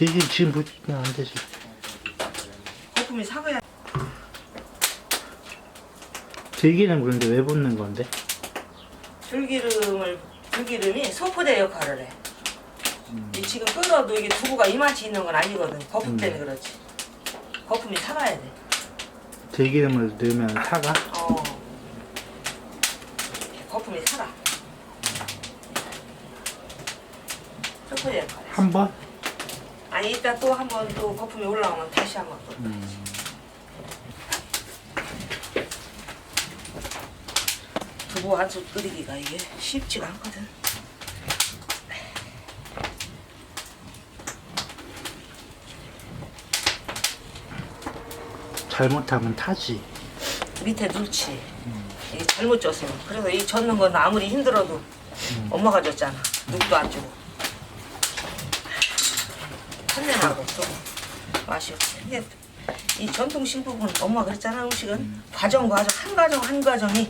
되게 지금 붙이면 안 되지. 거품이 사가야 들기는 그런데 왜 붙는 건데? 들기름을 들기름이 소포대 역할을 해. 이 지금 끓어도 이게 두부가 이만치 있는 건 아니거든. 거품 때문에 그렇지. 거품이 살아야 돼. 들기름을 넣으면 사가? 어. 거품이 살아. 소포대 역할. 해. 한 번? 아니 이따 또한 번 또 거품이 올라오면 다시 한번 또. 음. 두부 한솥 끓이기가 이게 쉽지가 않거든. 잘못하면 타지. 밑에 넣지. 이게 잘못 쪘어. 그래서 이 젓는 건 아무리 힘들어도 엄마가 줬잖아. 누구도 안 주고. 한내나고 또 맛이 없어. 이게 이 전통 식품은 엄마 그랬잖아 음식은 과정 과정 한 과정 한 과정이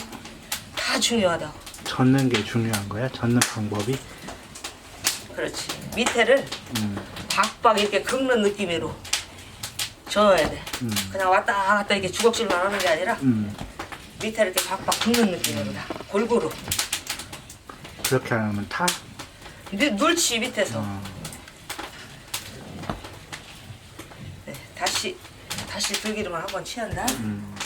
다 중요하다고. 젓는 게 중요한 거야? 젓는 방법이? 그렇지. 밑에를 음. 박박 이렇게 긁는 느낌으로 저어야 돼. 음. 그냥 왔다 갔다 이렇게 주걱질만 하는 게 아니라 음. 밑에 이렇게 박박 긁는 느낌으로 다 골고루. 그렇게 안 하면 타? 근데 눌치 밑에서 어. 네, 다시 다시 들기름을 한번 취한다. 음.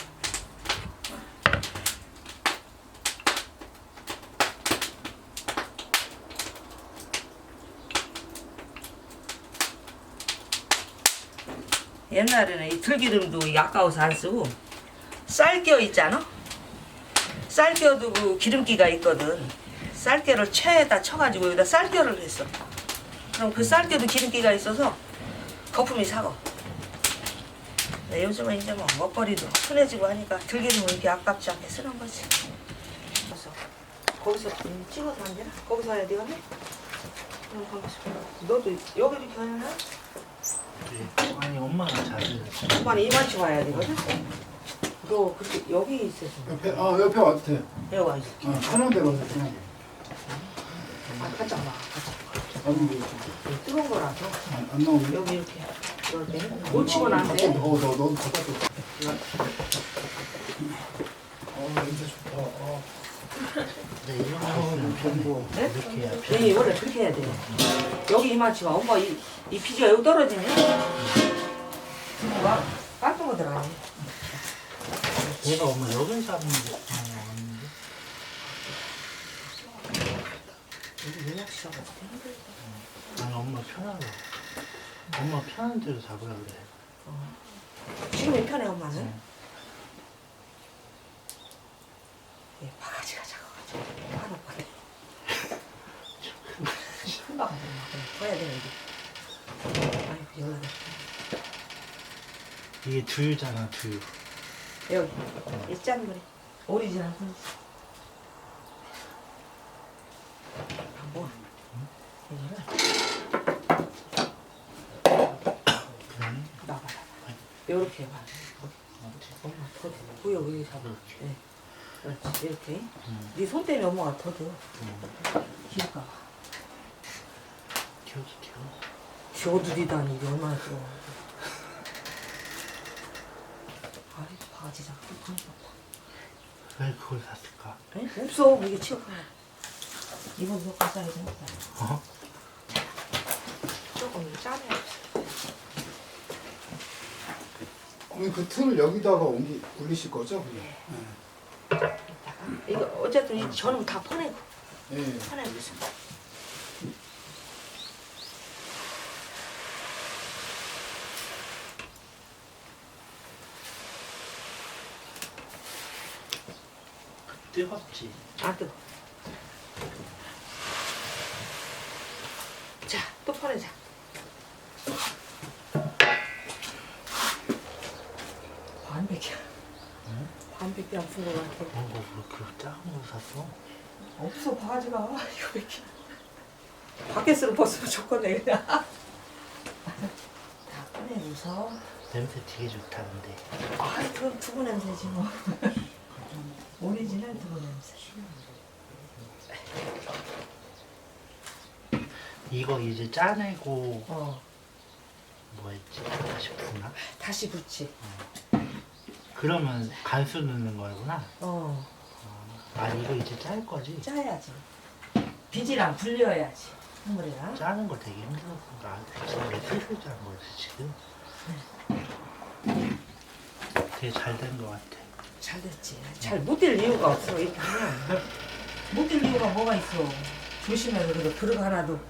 옛날에는 이 들기름도 이 아까워서 안 쓰고 쌀겨 있잖아. 쌀겨도 그 기름기가 있거든. 쌀겨를 채에다 쳐가지고 여기다 쌀겨를 했어. 그럼 그 쌀겨도 기름기가 있어서 거품이 사고. 네, 요즘은 이제 뭐 먹거리도 흔해지고 하니까 들기름은 이렇게 아깝지 않게 쓰는 거지. 그래서 거기서 음, 찍어서 안 되나? 거기서 해야 되겠네? 그럼 거기서. 너도 여기 이렇게 하나? 아니 엄마가 잘해. 엄마는 이만치 와야 되거든? 너 그렇게 여기 있어서 옆에 아 옆에 와도 돼. 여기 와 있어. 어, 편한 데로 와도 돼. 아, 가자 와. 아니 뭐 뜨거운 거라서 안, 안 나오네. 여기 이렇게 안 돼. 어, 너 너도 갖다 줘. 어 냄새 좋다. 어. 네, 이런 거. 네? 이렇게 해야 편해. 네, 원래 그렇게 해야 돼. 여기 이만치 와. 엄마 이, 이 피지가 여기 떨어지네. 와, 깜짝 놀라네. 얘가 엄마 여기서 하는 게 아닌데? 여기 예약 시간 어떻게 힘들다. 아니 엄마 편하게. 엄마 편한 대로 잡으라 그래. 지금이 편해 엄마는? 예, 바가지가 작아가지고. 큰 바가지 막 꺼야 돼 이게. 아이고 연락해. 이게 두유잖아 두유. 여기 이짠 거래. 오리지널 손. 뭐? 이거를 그냥 나봐 나봐. 이렇게 해봐. 엄마 더 줘. 부여 위에 잡아. 네. 그렇지 이렇게. 네 손 때문에 엄마가 더 줘. 길까 봐. 키워줘 키워. 지어두리다니 이게 얼마나 좋아. 아이고 바가지 잡고 그런 거 봐. 왜 그걸 샀을까? 에? 없어 이게 치워가. 이번 몇 가져야 되겠다. 어? 조금 짜네. 어머니 그 틀을 여기다가 옮기 굴리실 거죠? 그냥? 이거 어쨌든 이 저는 다 퍼내고 예. 예. 퍼내고 있어. 뜨겁지. 아 뜨거. 자, 또 퍼내자. 반백이야. 반백이 아픈 거 같아. 어, 뭐 그렇게 작은 거 샀어? 없어 바가지가 이거 왜 이렇게 바켓으로 벗으면 좋겠네 그냥 다 꺼내줘서 냄새 되게 좋다는데. 아 그건 두부 냄새지 뭐 오리지널 두부 냄새 이거 이제 짜내고 어 뭐 했지? 다시 푸나? 다시 붙지. 그러면 간수 넣는 거구나. 어, 아 이거 이제 짤 거지? 짜야지. 비지랑 불려야지. 한물이랑. 짜는 거 되게 힘들었어. 나 지금 슬슬 짠 거지 지금. 되게 잘 된 거 같아. 잘 됐지. 잘 못 될 이유가 없어. 이렇게 하면. 못 될 이유가 뭐가 있어. 조심해서 그래도 그릇 하나도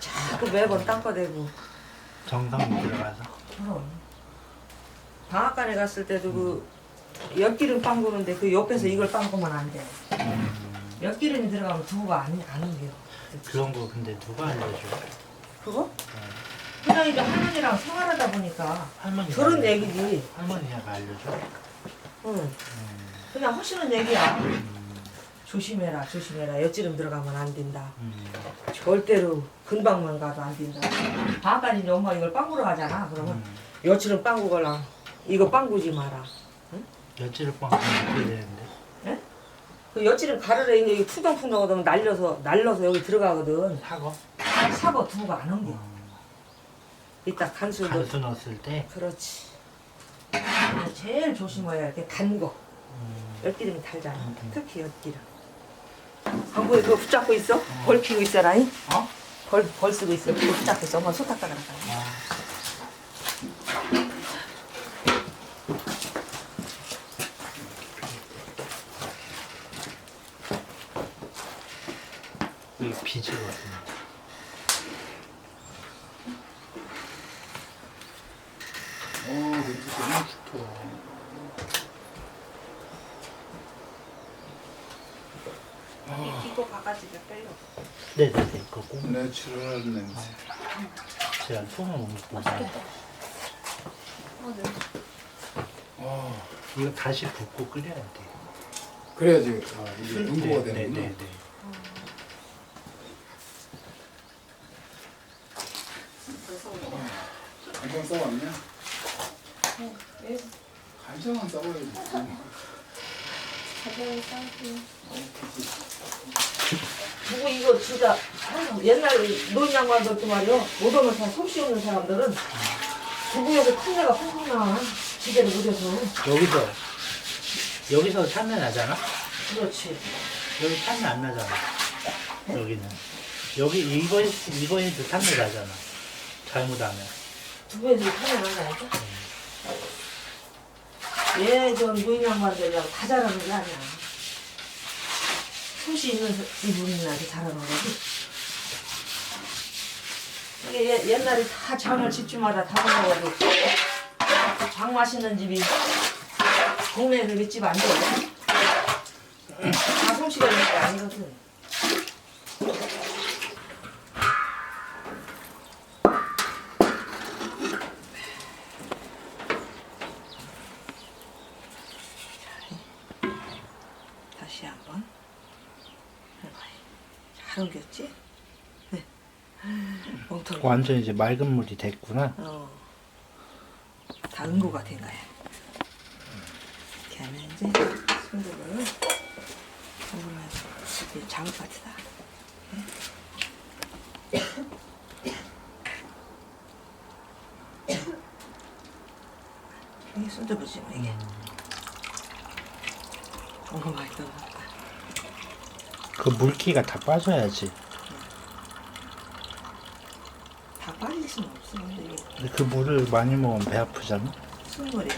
자꾸 매번 닦아대고. 정성 들어가서. 그럼. 방앗간에 갔을 때도 그 엿기름 빵 구는데 그 옆에서 이걸 빵 구면 안 돼. 엿기름이 들어가면 두부가 안, 안 옮겨. 그런 거 근데 누가 알려줘? 그거? 그냥 이제 할머니랑 생활하다 보니까 할머니. 그런 얘기지. 할머니가 알려줘. 응. 그냥 하시는 얘기야. 조심해라, 조심해라. 엿기름 들어가면 안 된다. 음. 절대로 근방만 가도 안 된다. 방앗간 이제 엄마 이걸 빵구러 가잖아. 그러면 음. 엿기름 빵구 걸랑 이거 빵 구지 마라. 여지를 뻥 어떻게 되는데? 그 엿기름 가르래 이제 이 푸덩푸덩 하면 날려서 날려서 여기 들어가거든. 사과? 사고 두부가 안 옮겨. 음. 이따 간수도 간수 넣었을 때. 그렇지. 근데 제일 조심해야 할게단 거. 음. 엿기름이 달잖아. 음. 특히 엿기름. 광고에 그거 붙잡고 있어? 벌 피고 있어라잉? 어? 벌, 벌 쓰고 있어. 그거 붙잡고 있어. 엄마 소탁 가라가. 아. 이 비지거든요. 너무 좋다. 이거 바가지가 빼요. 네네네, 그거 꼭 내추럴 냄새. 제가 손을 못 보잖아요. 어, 이거 다시 붓고 끓여야 돼. 그래야지 아, 이게 응고가 네, 되는구나. 네, 네. 간장 싸왔냐? 간장은 싸워야지. 누구 이거 진짜 항상 옛날 노인 양반들도 말이야. 못 오는 사람, 솜씨 없는 사람들은 두부에서 탄내가 펑펑 나. 지대로 무려서. 여기서 여기서 탄내 나잖아. 그렇지. 여기 탄내 안 나잖아. 여기는 여기 이거 이거 해도 탄내 나잖아. 잘못하면. 두부에서 탄내 난다니까. 예전 노인 양반들이랑 다 잘하는 게 아니야. 솜씨 있는 이분이나게 잘하는 거지. 이게 예- 옛날에 다 장을 집집마다 다 먹어가지고 장 맛있는 집이 동네에 그집안 돼. 다 솜씨가 있는 게 아니거든. 다시 한번 해봐요. 잘 옮겼지? 네. 엉터리. 완전 이제 맑은 물이 됐구나. 어. 다 응고가 된 거야. 이렇게 하면 이제 순두부를 먹으면 이게 작을 파트다. 이게 순두부지 뭐 이게. 너무 많이 넣었다. 그 물기가 다 빠져야지. 다 빠질 수는 없어. 근데 이게 근데 그 물을 많이 먹으면 배 아프잖아. 순물이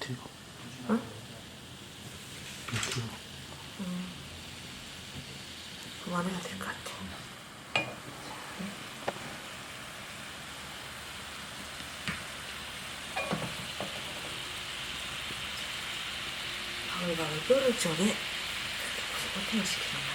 틀고. 어? 틀고. 음. 그만해야 될 것 같아. 바글바글 끓을 적에 고소고탱을 시키잖아.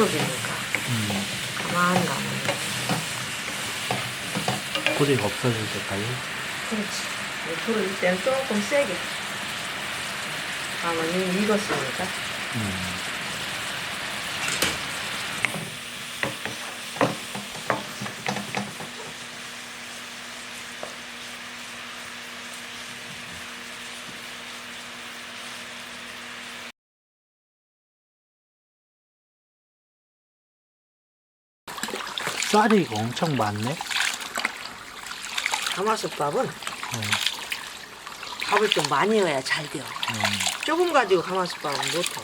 하면 부서지니까. 가만히 가면 뿌리가 없어질 때까지. 그렇지. 불을 이때는 조금 세게. 이미 익었으니까. 음. 쌀이 엄청 많네. 가마솥밥은 밥을 좀 많이 넣어야 잘 돼요 조금 가지고 가마솥밥은 못해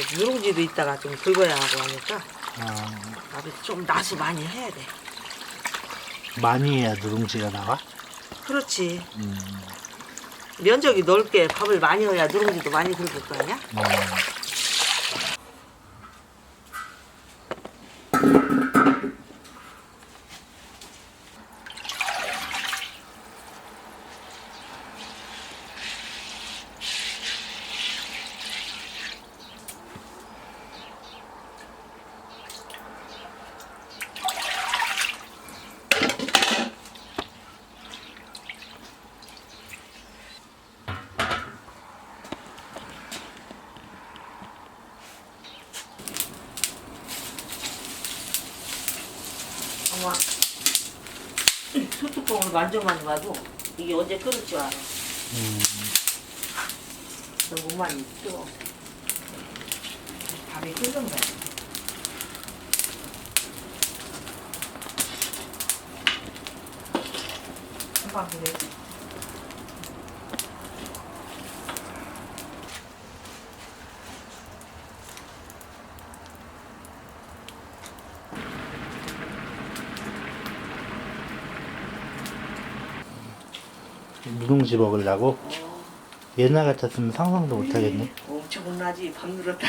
이제 누룽지도 있다가 좀 긁어야 하고 하니까 아, 밥이 좀 나서 많이 해야 돼 많이 해야 누룽지가 나와. 그렇지 음. 면적이 넓게 밥을 많이 넣어야 누룽지도 많이 긁을 거 아니야? 음. 만져만 봐도 이게 언제 끓을 줄 알아. 음. 너무 많이 뜨거워. 밥이 끓는 거야. 금방 그래 누 룽지 먹으려고? 옛날 같았으면 상상도 못하겠네. 엄청 혼나지 밥 늘었다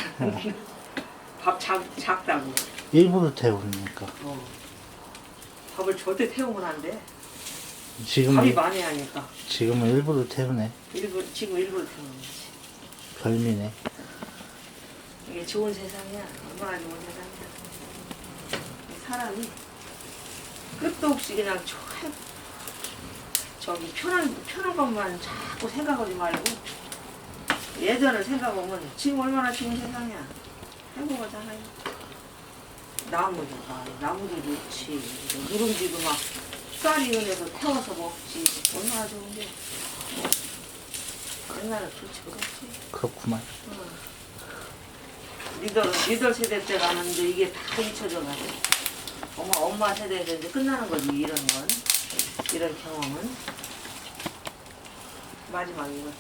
밥 작, 작다고 일부러 태우니까. 어. 밥을 절대 태우면 안 돼. 지금 밥이 많이 하니까. 지금은 일부러 태우네. 일부, 지금 일부러 태우는 거지. 별미네. 이게 좋은 세상이야. 얼마나 좋은 세상이야. 이 사람이 끝도 없이 그냥 저, 저기 편한, 편한 것만 자꾸 생각하지 말고 예전을 생각하면 지금 얼마나 좋은 세상이야. 행복하잖아요. 나무도 봐. 나무도 좋지. 누룽지도 막 쌀이 은에서 태워서 먹지. 얼마나 좋은데. 옛날에 좋지 그렇지. 그렇구만. 리더, 리더 세대 때 가는데 이게 다 잊혀져 가지고 엄마, 엄마 세대에서 이제 끝나는 거지 이런 건. 이런 경험은. 마지막인 거지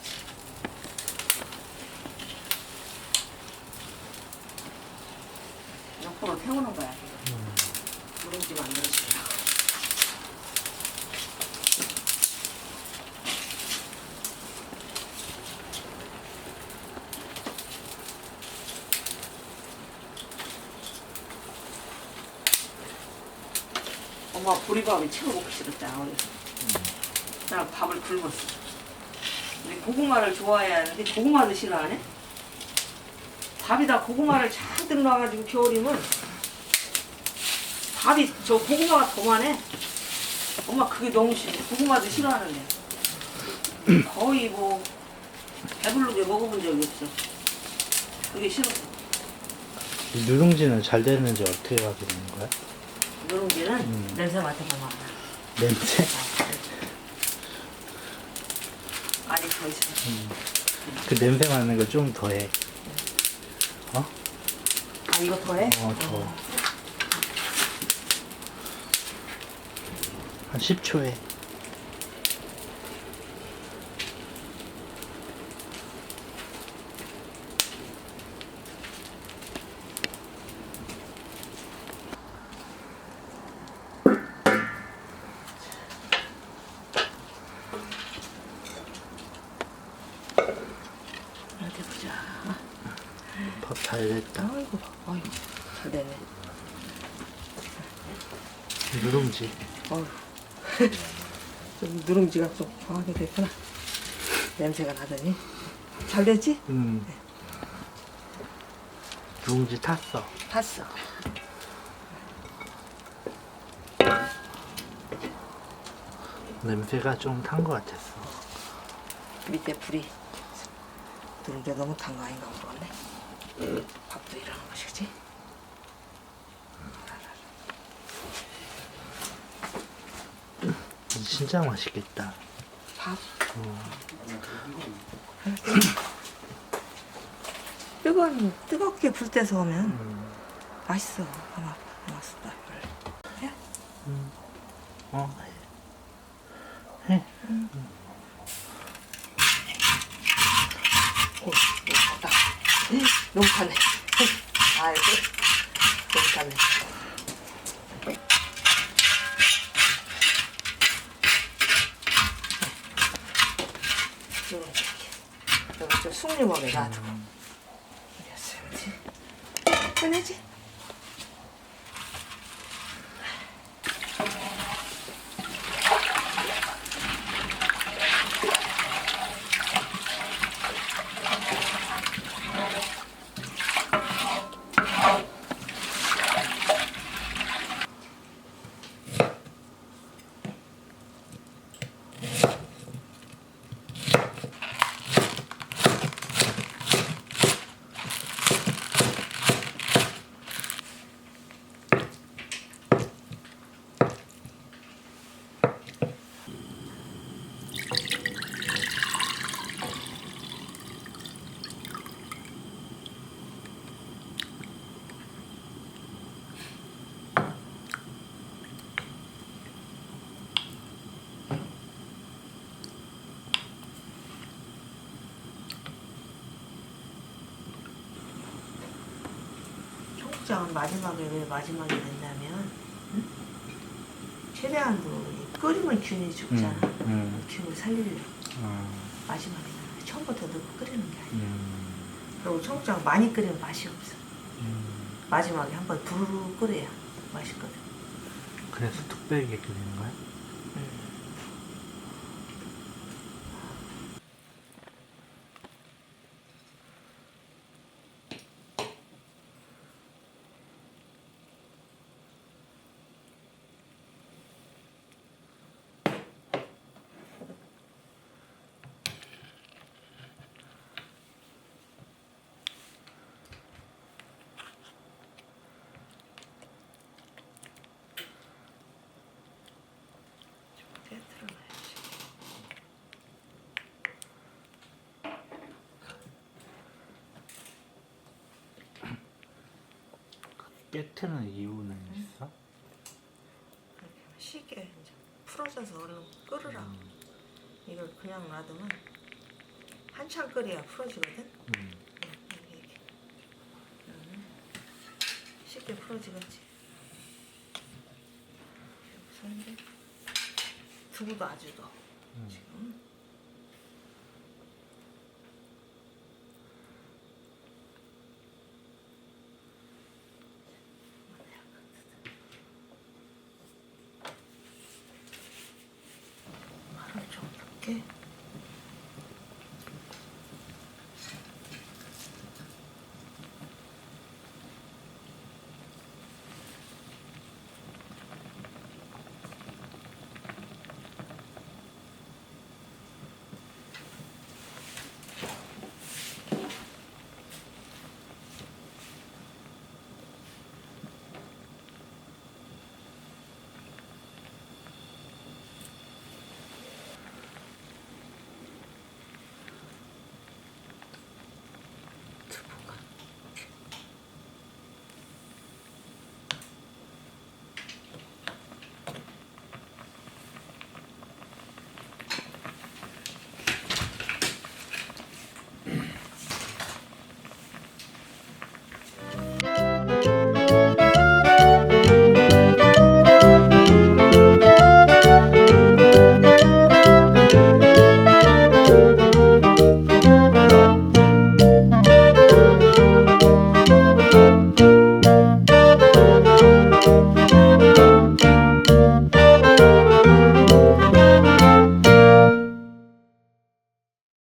옆으로 태우는 거야 누룽지 만들어주려고 엄마 보리밥이 최고 먹기 싫었잖아 어려서. 나 밥을 굶었어. 근데 고구마를 좋아해야 하는데 고구마도 싫어하네? 밥에다 고구마를 잔뜩 넣어가지고 겨울이면 밥이 저 고구마가 더 많네 엄마 그게 너무 싫어. 고구마도 싫어하는데. 거의 뭐 배부르게 먹어본 적이 없어. 그게 싫어. 이 누룽지는 잘 되는지 어떻게 확인하는 거야? 누룽지는 음. 냄새 맡아보면 알아 냄새? 아니 더 있어 그 냄새 맡는 걸좀 더해. 어? 아 이거 더해? 어, 더. 한 10초에. 어디 보자. 밥 잘 됐다. 아이고, 아이고, 잘 되 네. 누룽지. 어휴. 좀 누룽지가 좀 강하게 됐구나. 냄새가 나더니. 잘 됐지? 음. 누룽지 탔어. 봤어. 냄새가 좀 탄 것 같았어. 밑에 불이 누룽지가 너무 탄 거 아닌가 모르겠네. 밥도 이러는 것이지. 진짜 맛있겠다. 밥. 어. 뜨거운 뜨겁게 불 때서 오면 음. 맛있어. 아마 맛있다. 야, 어. 해. 오, 너무 타네. 아이고, 너무 타네. 이렇게. 여기 좀 숭늉하게 놔두고. 이랬어야지. 꺼내지? 청국장은 마지막에 왜 마지막에 냈냐면 응? 최대한도 이 끓이면 균이 죽잖아. 음. 균을 살리려고 음. 마지막에 처음부터 넣고 끓이는 게 아니야. 음. 그리고 청국장 많이 끓이면 맛이 없어. 음. 마지막에 한번 부르르 끓여야 맛있거든. 그래서 특별하게 끓이는 거야? 세 깨트는 이유는 있어? 이렇게 이제 풀어져서 얼른 끓으라고. 이걸 그냥 놔두면 한참 끓여야 풀어지거든. 음. 이렇게 이렇게. 그러면 쉽게 풀어지겠지. 그런데 두부도 아주 넣어. 음. 지금.